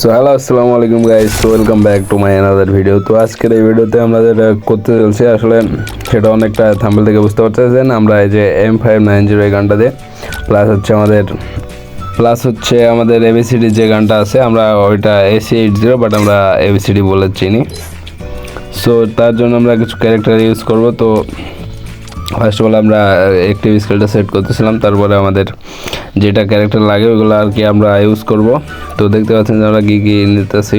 So hello আসসালামু আলাইকুম guys welcome back to my another video তো আজকের এই ভিডিওতে আমরা যেটা করতে চলছি, আসলে সেটা অনেকটা থাম্বেল থেকে বুঝতে পারতেছেন। আমরা এই যে এম ফাইভ নাইন জিরো এই গানটা দিয়ে প্লাস হচ্ছে আমাদের প্লাস হচ্ছে আমাদের এবিসিডি যে গানটা আছে, আমরা ওইটা এসি এইট জিরো বাট আমরা এবিসিডি বলে চিনি। সো তার জন্য আমরা কিছু ক্যারেক্টার ইউজ করব। তো ফার্স্ট অফ অল আমরা অ্যাক্টিভ স্কেলটা সেট করতেছিলাম, তারপরে আমাদের যেটা ক্যারেক্টার লাগে, ওগুলো আর কি আমরা ইউজ করব। তো দেখতে পাচ্ছেন যে আমরা কী কী নিতেছি।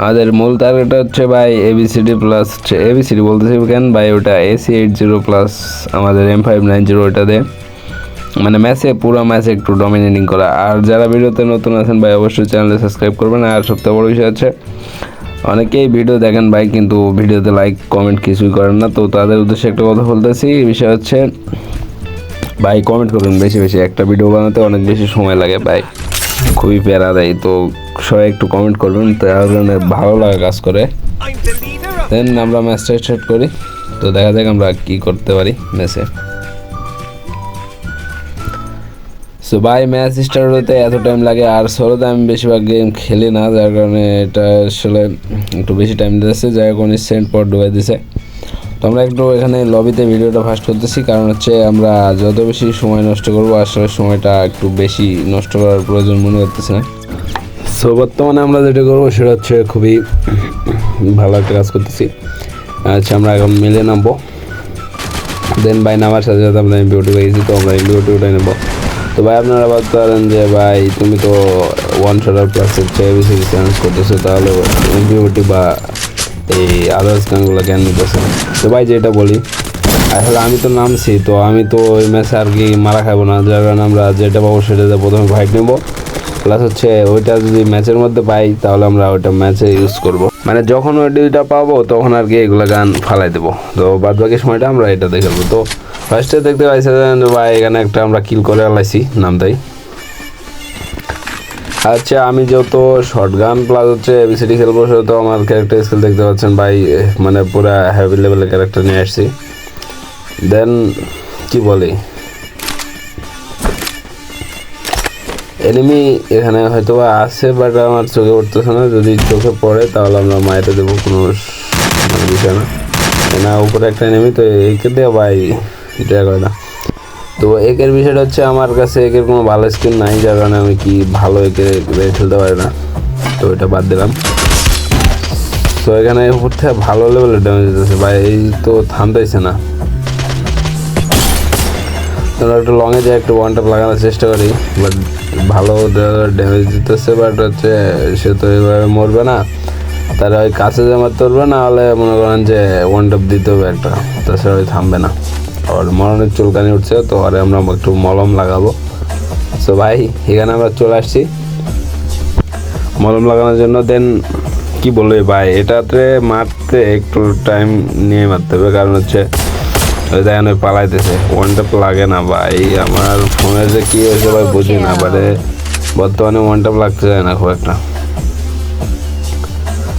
আমাদের মূল টার্গেটটা হচ্ছে বাই এবিসিডি প্লাস এবিসিডি বলতেছি কেন? বাই ওটা এসি এইট জিরো প্লাস আমাদের এম ফাইভ নাইন জিরো ওটা দিয়ে। মানে ম্যাচে পুরো ম্যাচে একটু ডমিনেটিং করা। আর যারা ভিডিওতে নতুন আছেন ভাই, অবশ্যই চ্যানেলে সাবস্ক্রাইব করবেন। আর সবথেকে বড় বিষয় হচ্ছে, অনেকেই ভিডিও দেখেন ভাই, কিন্তু ভিডিওতে লাইক কমেন্ট কিছুই করেন না। তো তাদের উদ্দেশ্যে একটা কথা বলতেছি, বিষয় হচ্ছে ভাই কমেন্ট করুন বেশি বেশি। একটা ভিডিও বানাতে অনেক বেশি সময় লাগে ভাই। খুবই প্যারা দেয়, তো সবাই একটু কমেন্ট করবেন জন্য ভালো লাগা কাজ করে। দেন আমরা ম্যাচটা স্টার্ট করি। তো দেখা যাক আমরা কি করতে পারি ম্যাচে সো ভাই ম্যাচ স্টার্ট হতে এত টাইম লাগে, আর সোলোতে আমি বেশিরভাগ গেম খেলি না, যার কারণে এটা আসলে একটু বেশি টাইম দিয়েছে যাই হোক উনি সেন্ট পর ডুবে দিছে আমরা একটু এখানে লবিতে ভিডিওটা ফাস্ট করতেছি, কারণ হচ্ছে আমরা যত বেশি সময় নষ্ট করব, আসলে সময়টা একটু বেশি নষ্ট করার প্রয়োজন মনে করতেছে না। সো বর্তমানে আমরা যেটা করব, সেটা হচ্ছে খুবই ভালো একটা কাজ করতেছি। আচ্ছা আমরা এখন মিলে নামবো। দেন ভাই নামার সাথে সাথে আমরা এমপিওটি পেয়েছি তো আমরা এমপিওটি উঠে নেব তো ভাই, আপনারা ভাবতে পারেন যে ভাই, তুমি তো ওয়ান শটার প্লাস হচ্ছে বেশি চেঞ্জ করতেছো, তাহলে এমপিওটি বা এই আদার্স গানগুলো কেন নিতেছে? তো ভাই যেটা বলি, আসলে আমি তো নামছি, তো আমি তো ওই ম্যাচে আর কি মারা খাব না, যার কারণে আমরা যেটা পাবো সেটাতে প্রথমে ফাইট নেব। প্লাস হচ্ছে ওইটা যদি ম্যাচের মধ্যে পাই, তাহলে আমরা ওইটা ম্যাচে ইউজ করব। মানে যখন ওই ডিলটা পাবো, তখন আর কি এগুলো গান ফালাই দেবো। তো বাদ বাকি সময়টা আমরা এটা দেখে তো ফার্স্টে দেখতে পাইছিলেন ভাই এখানে একটা আমরা কিল করে আলাইছি নামটাই আচ্ছা আমি যেহেতু শর্ট গান প্লাস হচ্ছে এবিসিডি খেলব, সেহেতু আমার ক্যারেক্টার স্কিল দেখতে পাচ্ছেন ভাই মানে পুরো হ্যাভি লেভেলের ক্যারেক্টার নিয়ে আসছি। দেন কি বলি? এনিমি এখানে হয়তো আছে বাট আমার চোখে পড়তেছে না। যদি চোখে পড়ে, তাহলে আমরা মায়েতে দেবো কোনো বিষয় না। না, উপরে একটা এনিমি তো একে দেওয়া ভাই, এটা করে না। তো একের বিষয়টা হচ্ছে আমার কাছে একের কোনো ভালো স্কিন নাই, যার কারণে আমি কি ভালো একে রেখে খেলতে পারি না। তো এটা বাদ দিলাম। তো এখানে উপর থেকে ভালো লেভেলের ড্যামেজ দিতেছে। ভাই, এই তো থামতেছে না। আমরা একটু লংয়ে যাই, একটু ওয়ান টাপ লাগানোর চেষ্টা করি বাট ভালো ড্যামেজ দিতেছে বাট হচ্ছে সে তো এইভাবে মরবে না। তারা ওই কাছে মারতে পারবে না হলে মনে করেন যে ওয়ান টাপ দিতে হবে একটা, তাছাড়া ওই থামবে না। আর মরণের চুলকানি উঠছে তো আরে আমরা একটু মলম লাগাবো। সো ভাই এখানে আমরা চলে আসছি। মলম লাগানোর জন্য দেন কি বলবে ভাই এটাতে মারতে একটু টাইম নিয়ে মারতে হবে কারণ হচ্ছে ওই দেখেন ওই পালাইতেছে। ওয়ান লাগে না ভাই আমার ফোনে যে কি হয়েছে ভাই বুঝি না বারে বর্তমানে ওয়ান টাপ লাগতে যায় না খুব একটা।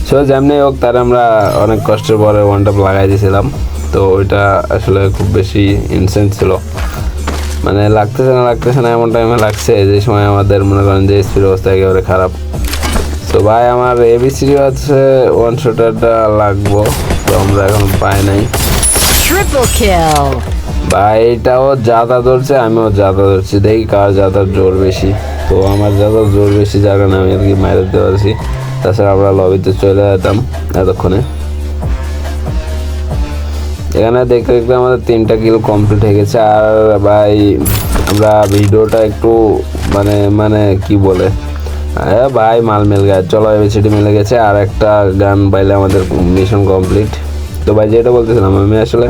সো যেমনি হোক তার আমরা অনেক কষ্টের পরে ওয়ান টাপ লাগাই দিয়েছিলাম। তো ওইটা আসলে খুব বেশি ইনসেন্স ছিল। মানে লাগতেছে না লাগতেছে না এমন টাইমে লাগছে যে সময় আমাদের মনে করেন যে স্পিড অবস্থা একেবারে খারাপ। তো ভাই আমার এবিসিডি আছে ওয়ান শটারটা লাগবো তো আমরা এখন পাই নাই. ভাই এটাও জাদা ধরছে আমিও জাদা ধরছি। দেখি কার যাতার জোর বেশি। তো আমার জাদার জোর বেশি যার কারণে আমি আর কি মাইরে দিতে পারছি। তাছাড়া আমরা লবিতে চলে যেতাম এতক্ষণে। এখানে দেখতে দেখতে আমাদের তিনটা কিল কমপ্লিট হয়ে গেছে। আর ভাই, আমরা ভিডিওটা একটু মানে মানে কি বলে? এ ভাই, মাল মিল গেছে। চলো এবিসিডি মিলে গেছে। আর একটা গান পাইলে আমাদের মিশন কমপ্লিট তো ভাই, যেটা বলতেছিলাম আমি আসলে,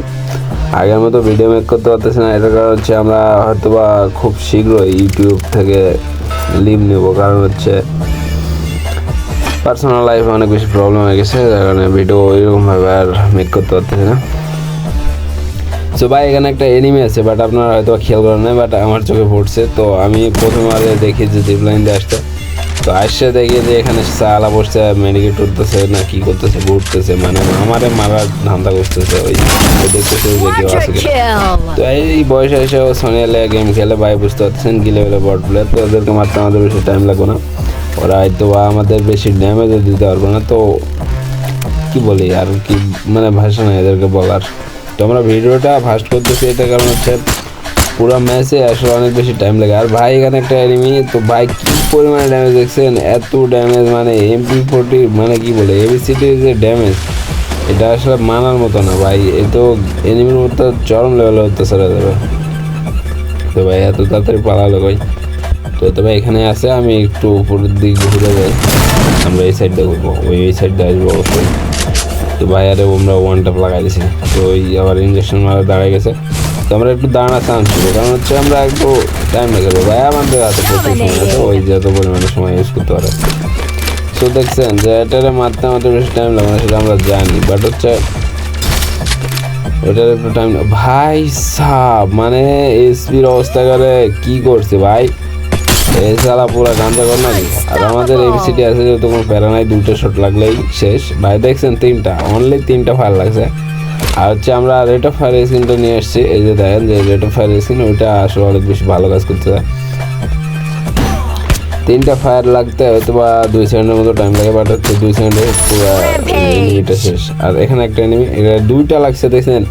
আগের মতো ভিডিও মেক করতে পারতেছি না। এটার কারণ হচ্ছে আমরা হয়তো বা খুব শীঘ্রই ইউটিউব থেকে লিভ নেব। কারণ হচ্ছে পার্সোনাল লাইফে অনেক বেশি প্রবলেম হয়ে গেছে। যার কারণে ভিডিও ওইরকমভাবে আর মেক করতে পারতেছি না। সো ভাই, এখানে একটা এনিমি আছে বাট আপনারা হয়তো খেয়াল করেন না বাট আমার চোখে পড়ছে। তো আমি প্রথমবারে দেখি যে জিপলাইন দিয়ে আসতে তো আসছে দেখি যে এখানে চালা বসছে মেডিকেট উঠতেছে না কি করতেছে, ঘুরতেছে মানে আমারে মারার ধান্দা করতেছে ওই দেখতেছে যে কেউ আছে. তো এই বয়সে এসে ও সোনিয়ালে গেম খেলে, ভাই, বুঝতে পারছেন কি লেভেলে বট প্লেয়ার তো ওদেরকে মারতে আমাদের বেশি টাইম লাগবে না। ওরা হয়তো আমাদের বেশি ড্যামেজও দিতে পারবে না, তো কি বলি, আর কি মানে ভাষা নাই এদেরকে বলার। তো আমরা ভিডিওটা ফাস্ট করতেছি এটা কারণ হচ্ছে পুরো ম্যাচে আসলে অনেক বেশি টাইম লাগে। আর ভাই, এখানে একটা এনিমি তো ভাই কি পরিমাণে ড্যামেজ দেখছেন? এত ড্যামেজ মানে এমপি ফোর্টি মানে কি বলে এবিসিটির যে ড্যামেজ এটা আসলে মানার মতো না ভাই। এ তো এনিমির মতো চরম লেভেলে অত্যাচার হয়ে যাবে। তো ভাই, এত তাড়াতাড়ি পালালো ভাই তো তবে এখানে আছে, আমি একটু উপরের দিক ঘুরে যাই। আমরা এই সাইডটা ঘুরবো, ওই এই সাইডটা আসব অবশ্যই। তো ভাই আরে আমরা ওয়ান টাপ লাগাই দিছি। তো ওই আবার ইঞ্জেকশন মারা দাঁড়ায় গেছে। তো আমরা একটু দাঁড়ানোর চান্স ছিল কারণ হচ্ছে আমরা একটু টাইম লেগে যাব। ভাই আমাদের হাতে প্রচুর সময় আছে ওই যত পরিমাণে সময় ইউজ করতে পারে। তো দেখছেন যে এটারে মারতে আমাদের বেশি টাইম লাগে না সেটা আমরা জানি। বাট হচ্ছে ওটার একটু টাইম ভাই সাহ মানে এসপির অবস্থা করে কি করছে ভাই? এই সালা পুরো গাঞ্জা কর নাকি? আর আমাদের এবিসিটি আছে যেহেতু কোনো প্যারা নাই দুটো শট লাগলেই শেষ। ভাই দেখছেন তিনটা অনলি তিনটা ফায়ার লাগছে। আর হচ্ছে আমরা রেট অফ ফায়ার স্ক্রিনটা নিয়ে এসেছি এই যে দেখেন যে রেট অফ ফায়ার স্ক্রিন ওইটা আসলে অনেক বেশি ভালো কাজ করতে যায় তিনটা ফায়ার লাগতে হয়তো বা দুই সেকেন্ডের মতো টাইম লাগে বাট হচ্ছে দুই সেকেন্ডে পুরো এনিমিটা শেষ। আর এখানে একটা এনিমি এটা দুইটা লাগছে দেখছেন?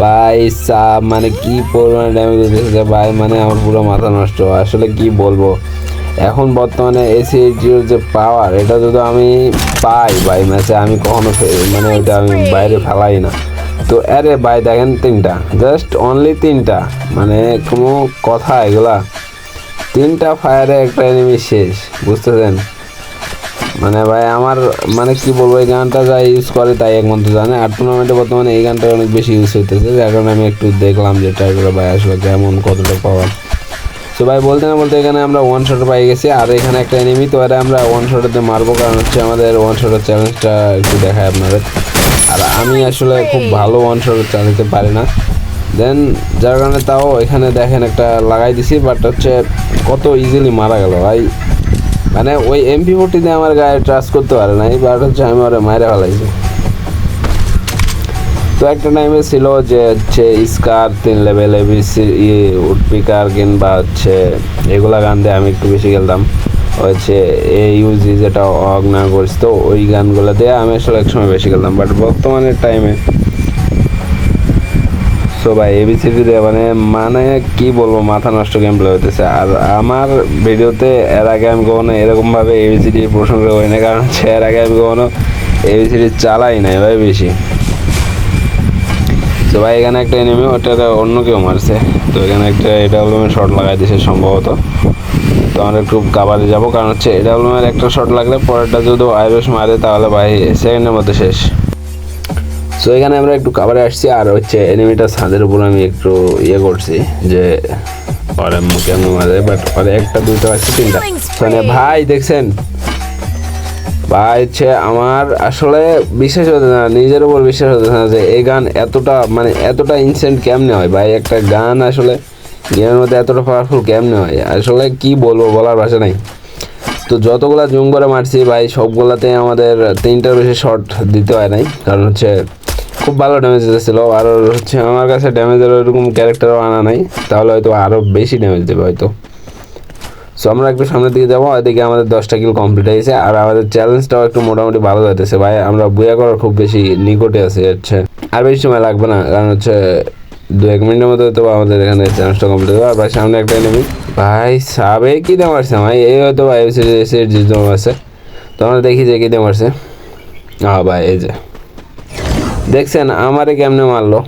ভাই সাব মানে কি পরিমাণে ড্যামেজ দিতেছে ভাই মানে আমার পুরো মাথা নষ্ট। আসলে কি বলব? এখন বর্তমানে এসি জিওর যে পাওয়ার এটা যদি আমি পাই ভাই ম্যাচে আমি কখনো মানে ওইটা আমি বাইরে ফেলাই না। তো আরে ভাই, দেখেন তিনটা জাস্ট অনলি তিনটা মানে কোনো কথা এগুলা। তিনটা ফায়ারে একটা এনিমি শেষ, বুঝতেছেন? মানে ভাই, আমার মানে কি বলব, এই গানটা যা ইউজ করে তাই একমাত্র জানে। আর টুর্নামেন্টে বর্তমানে এই গানটা অনেক বেশি ইউজ হইতেছে। যার কারণে আমি একটু দেখলাম যে করে ভাই আসলে কেমন, কতটা পাওয়ার তো ভাই, বলতে না বলতে এখানে আমরা ওয়ান শট পাই গেছি। আর এখানে একটা এনিমি তো এটা আমরা ওয়ান শটেতে মারবো। কারণ হচ্ছে আমাদের ওয়ান শটের চ্যালেঞ্জটা একটু দেখায় আপনাদের। আর আমি আসলে খুব ভালো ওয়ান শট চালাতে পারি না। দেন যার কারণে তাও এখানে দেখেন একটা লাগাই দিছি বাট হচ্ছে কত ইজিলি মারা গেল ভাই। মানে ওই এমপি ফোরটি দিয়ে আমার গায়ে ট্রাস্ট করতে পারে না বাট হচ্ছে আমি ওরা মায়েরা ফেলাইছি তো একটা টাইমে ছিল যে হচ্ছে স্কার তিন লেভেল এবিসি উডপিকার কিংবা হচ্ছে এগুলা গান দিয়ে আমি একটু বেশি খেলতাম হচ্ছে এ ইউজি যেটা অগ্না করছি তো ওই গানগুলো দিয়ে আমি আসলে একসময় বেশি খেলতাম বাট বর্তমানের টাইমে সো ভাই এবিসিডি দিয়ে মানে মানে কি বলব, মাথা নষ্ট গেম প্লে হইতেছে। আর আমার ভিডিওতে এর আগে আমি কখনো এরকমভাবে এবিসিডি প্রসঙ্গ হই না কারণ হচ্ছে এর আগে আমি কখনো এবিসিডি চালাই নাই ভাই বেশি। তো ভাই, এখানে একটা এনিমি ওটা অন্য কেউ মারছে। তো এখানে একটা হলো শর্ট লাগাই দিয়েছে সম্ভবত। তো আমরা একটু কাবারে যাব, কারণ হচ্ছে হলো একটা শর্ট লাগলে পরেরটা যদি আইরস মারে, তাহলে ভাই সেকেন্ডের মধ্যে শেষ। সো এখানে আমরা একটু কাভারে আসছি আর হচ্ছে এনিমিটা ছাদের উপর আমি একটু ইয়ে করছি যে পরে কেমন মারে বাট পরে একটা দুইটা আছে তিনটা। মানে ভাই দেখছেন? ভাই হচ্ছে আমার আসলে বিশ্বাস হতে না নিজের উপর বিশ্বাস হতে না যে এই গান এতটা মানে এতটা ইনসেন্ট কেমনে হয়? ভাই একটা গান আসলে গেমের মধ্যে এতটা পাওয়ারফুল কেমনে হয়? আসলে কি বলব বলার ভাষা নাই। তো যতগুলা জুম করে মারছি ভাই সবগুলাতে আমাদের তিনটার বেশি শট দিতে হয় নাই। কারণ হচ্ছে খুব ভালো ড্যামেজ দিতেছিল। আর হচ্ছে আমার কাছে ড্যামেজের ওইরকম ক্যারেক্টারও আনা নাই। তাহলে হয়তো আরও বেশি ড্যামেজ দেবে হয়তো। সো আমরা একটু সামনের দিকে যাব। ওইদিকে আমাদের দশটা কিল কমপ্লিট হয়েছে। আর আমাদের চ্যালেঞ্জটাও একটু মোটামুটি ভালো যাইতেছে। ভাই, আমরা বুয়া করার খুব বেশি নিকটে আছি, হচ্ছে। আর বেশি সময় লাগবে না, কারণ হচ্ছে দু এক মিনিটের মধ্যে তো আমাদের এখানে চ্যালেঞ্জটা কমপ্লিট হবে। আর ভাই, সামনে একটা নেবি ভাই সাবে কি দিয়ে মারছে ভাই, এই হয়তো ভাই, এসে মারছে তো আমরা দেখি যে কি দিয়ে মারছে হ্যাঁ ভাই, এই যে। দেখছেন আমারে কেমনে মারলো?